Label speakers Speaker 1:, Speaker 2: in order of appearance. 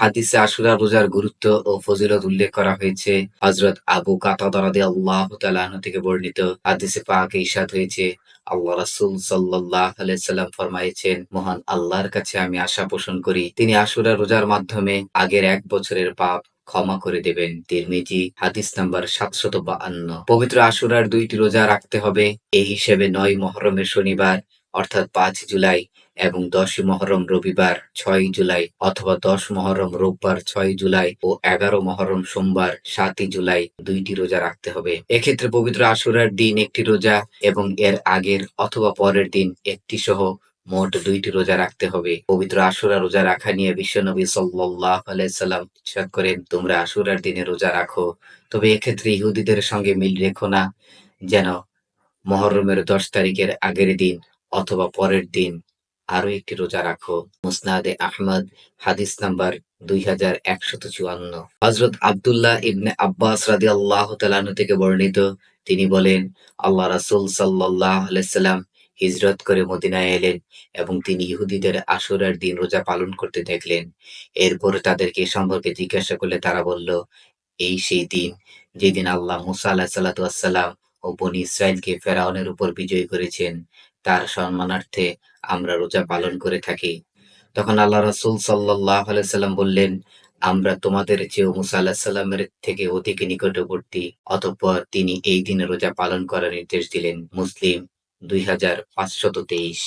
Speaker 1: হাদিসে আশুরা রোজার গুরুত্ব ও ফজিলত উল্লেখ করা হয়েছে। হজরত আবু কাতাদা আল্লাহ থেকে বর্ণিত হাদিসে পাকে ইরশাদ হয়েছে, আল্লাহ রাসুল আলাইহি সাল্লাম ফরমাইছেন মহান আল্লাহর কাছে আমি আশা পোষণ করি, তিনি আশুরা রোজার মাধ্যমে আগের এক বছরের পাপ ক্ষমা করে দেবেন। তিরমিজি, হাদিস নাম্বার সাতশত বাহান্ন। পবিত্র আশুরার দুইটি রোজা রাখতে হবে, এই হিসেবে নয় মহরমের শনিবার, অর্থাৎ পাঁচ জুলাই। এবং দশই মহরম রবিবার ছয় জুলাই অথবা দশ মহরম রোববার ছয় জুলাই ও এগারো মহরম সোমবার সাতই জুলাই দুইটি রোজা রাখতে হবে। এক্ষেত্রে পবিত্র আশুরার দিন একটি রোজা এবং এর আগের অথবা পরের দিন একটি সহ মোট দুইটি রোজা রাখতে হবে। পবিত্র আশুরা রোজা রাখা নিয়ে বিশ্বনবী সাল্লাহ আলাইসাল্লাম ইচ্ছা করেন, তোমরা আশুরার দিনে রোজা রাখো। তবে এক্ষেত্রে ইহুদিদের সঙ্গে মিল রেখো না। যেন মহরমের দশ তারিখের আগের দিন অথবা পরের দিন আরও একটি রোজা রাখো। মুসনাদে আহমদ, হাদিস নাম্বার দুই হাজার একশত চুয়ান্ন। হজরত আবদুল্লাহ ইবনে আব্বাস রাদি আল্লাহ তালানু থেকে বর্ণিত, তিনি বলেন, আল্লাহ রাসুল সাল্লাহ আলাইসাল্লাম হিজরত করে মদিনায় এলেন এবং তিনি ইহুদিদের আসরের দিন রোজা পালন করতে দেখলেন। এরপর তাদেরকে সম্পর্কে জিজ্ঞাসা করলে তারা বলল, এই সেই দিন যেদিন আল্লাহ মুসা আল্লাহ সাল্লাতাম ও বনি ইসরায়েলকে ফেরাউনের উপর বিজয় করেছেন। তার সম্মানার্থে আমরা রোজা পালন করে থাকি। তখন আল্লাহ রসুল সাল্লাহ সাল্লাম বললেন, আমরা তোমাদের চেয়েও মুসা আল্লাহ সাল্লামের থেকে অধিক নিকটবর্তী। অতঃপর তিনি এই দিনে রোজা পালন করার নির্দেশ দিলেন। মুসলিম দুই হাজার পাঁচশত তেইশ।